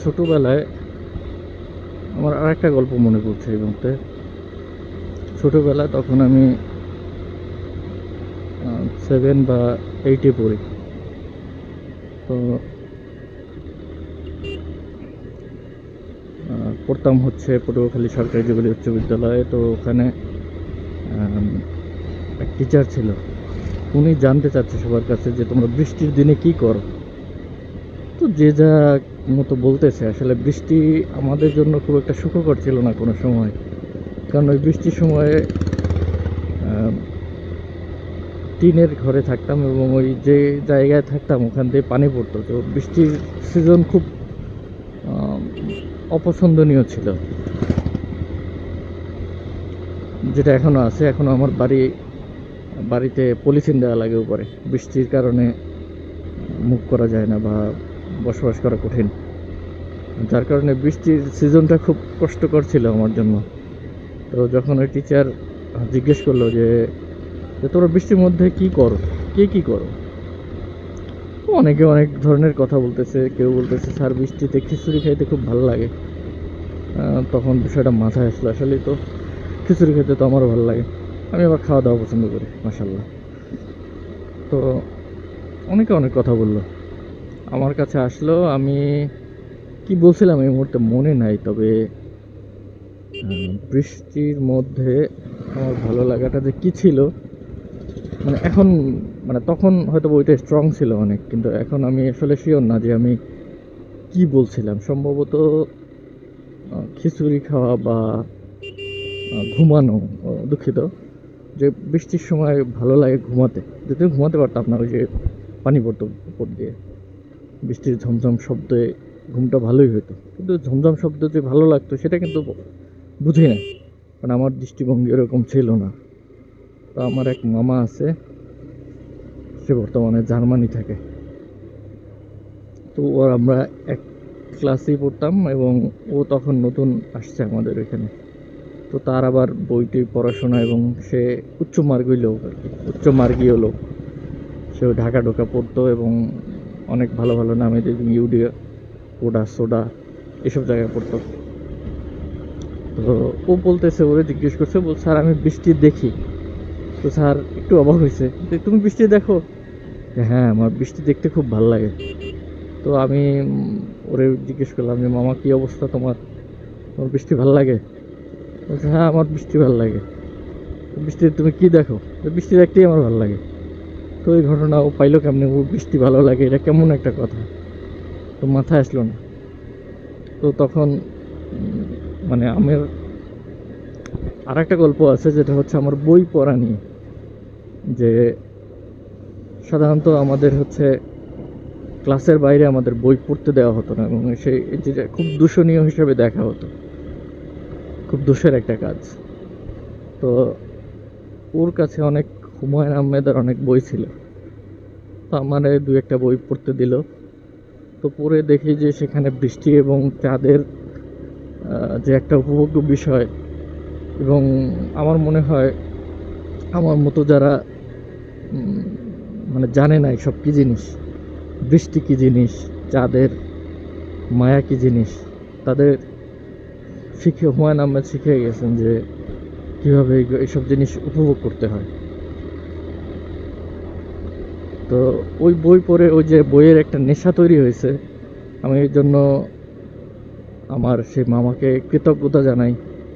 ছোটবেলায় আমার আর একটা গল্প মনে পড়ছে এই মুহূর্তে। ছোটবেলায় তখন আমি সেভেন বা এইটে পড়ি। তো পড়তাম হচ্ছে পটুয়াখালী সরকারি যুগলী উচ্চ বিদ্যালয়ে। তো ওখানে এক টিচার ছিল। উনি জানতে চাচ্ছে সবার কাছে যে তোমরা বৃষ্টির দিনে কি করো? তো যে যা মতো বলতেছে, আসলে বৃষ্টি আমাদের জন্য খুব একটা সুখকর ছিল না কোনো সময়। কারণ ওই বৃষ্টির সময়ে টিনের ঘরে থাকতাম এবং ওই যে জায়গায় থাকতাম, ওখান দিয়ে পানি পড়তো। তো বৃষ্টির সিজন খুব অপছন্দনীয় ছিল। যেটা এখনও আছে এখনও আমার বাড়ি, বাড়িতে পলিথিন দেওয়া লাগে উপরে। বৃষ্টির কারণে মুখ করা যায় না বা বসবাস করা কঠিন। যার কারণে বৃষ্টির সিজনটা খুব কষ্টকর ছিল আমার জন্য। তো যখন ওই টিচার জিজ্ঞেস করল যে তোমরা বৃষ্টির মধ্যে কি করো? কে কি করো? অনেকে অনেক ধরনের কথা বলতেছে, কেউ বলতেছে, স্যার, বৃষ্টিতে খিচুড়ি খাইতে খুব ভালো লাগে। তখন বিষয়টা মাথায় আসলো আসলে তো খিচুড়ি খেতে তো আমারও ভালো লাগে। আমি আবার খাওয়া দাওয়া পছন্দ করি মাসাল্লাহ তো অনেকে অনেক কথা বলল। আমার কাছে আসলো, আমি কি বলছিলাম এই মুহূর্তে মনে নাই, তবে বৃষ্টির মধ্যে আমার ভালো লাগাটা যে কী ছিল মানে এখন মানে তখন হয়তো ওইটা স্ট্রং ছিল অনেক, কিন্তু এখন আমি আসলে শিওর না যে আমি কি বলছিলাম। সম্ভবত খিচুড়ি খাওয়া বা ঘুমানো দুঃখিত, যে বৃষ্টির সময় ভালো লাগে ঘুমাতে, যদিও ঘুমাতে পারতাম না, ওই যে পানি পড়তো উপর দিয়ে। বৃষ্টির ঝমঝম শব্দে ঘুমটা ভালোই হতো কিন্তু ঝমঝম শব্দ যে ভালো লাগতো, সেটা কিন্তু বুঝি না কারণ আমার দৃষ্টিভঙ্গি এরকম ছিল না। তো আমার এক মামা আছে, সে বর্তমানে জার্মানি থাকে। তো ওর আমরা এক ক্লাসেই পড়তাম এবং ও তখন নতুন আসছে আমাদের এখানে। তো তার আবার বইটি পড়াশোনা এবং সে উচ্চ মার্গীয় লোক আর কি উচ্চ মার্গীয় লোক। সে ঢাকা ঢোকা পড়তো এবং অনেক ভালো ভালো নামে যে ইউডিয়া কোডা সোডা এসব জায়গায় পড়তো। তো ও বলতেছে ওরে জিজ্ঞেস করছে বল স্যার আমি বৃষ্টি দেখি। তো স্যার একটু অবাক হয়েছে যে তুমি বৃষ্টি দেখো? যে, হ্যাঁ আমার বৃষ্টি দেখতে খুব ভালো লাগে। তো আমি ওরে জিজ্ঞেস করলাম যে মামা কি অবস্থা তোমার? তোমার বৃষ্টি ভালো লাগে? বলছে হ্যাঁ আমার বৃষ্টি ভালো লাগে। বৃষ্টি তুমি কি দেখো? বৃষ্টি দেখতেই আমার ভালো লাগে। তো এই ঘটনা ও পাইলো কেমনে? ও বৃষ্টি ভালো লাগে, এটা কেমন একটা কথা? তো মাথায় আসলো না। তো তখন মানে আমার আর একটা গল্প আছে যেটা হচ্ছে আমার বই পড়া নিয়ে। যে সাধারণত আমাদের হচ্ছে ক্লাসের বাইরে আমাদের বই পড়তে দেওয়া হতো না, এবং সেই যেটা খুব দূষণীয় হিসেবে দেখা হতো। খুব দোষের একটা কাজ। তো ওর কাছে অনেক হুমায়ুন আহমেদের অনেক বই ছিল। তো আমার দু একটা বই পড়তে দিল। তো পড়ে দেখি যে সেখানে বৃষ্টি এবং চাঁদের যে একটা উপভোগ্য বিষয় এবং আমার মনে হয় আমার মতো যারা মানে জানে না সব কী জিনিস, বৃষ্টি কী জিনিস, চাঁদের মায়া কী জিনিস, তাদের শিখে, হুমায়ুন আহমেদ শিখে গেছেন যে কীভাবে এইসব জিনিস উপভোগ করতে হয়। তো ওই বই পড়ে ওই যে বইয়ের একটা নেশা তৈরি হয়েছে। আমি এই জন্য আমার সেই মামাকে কৃতজ্ঞতা জানাই।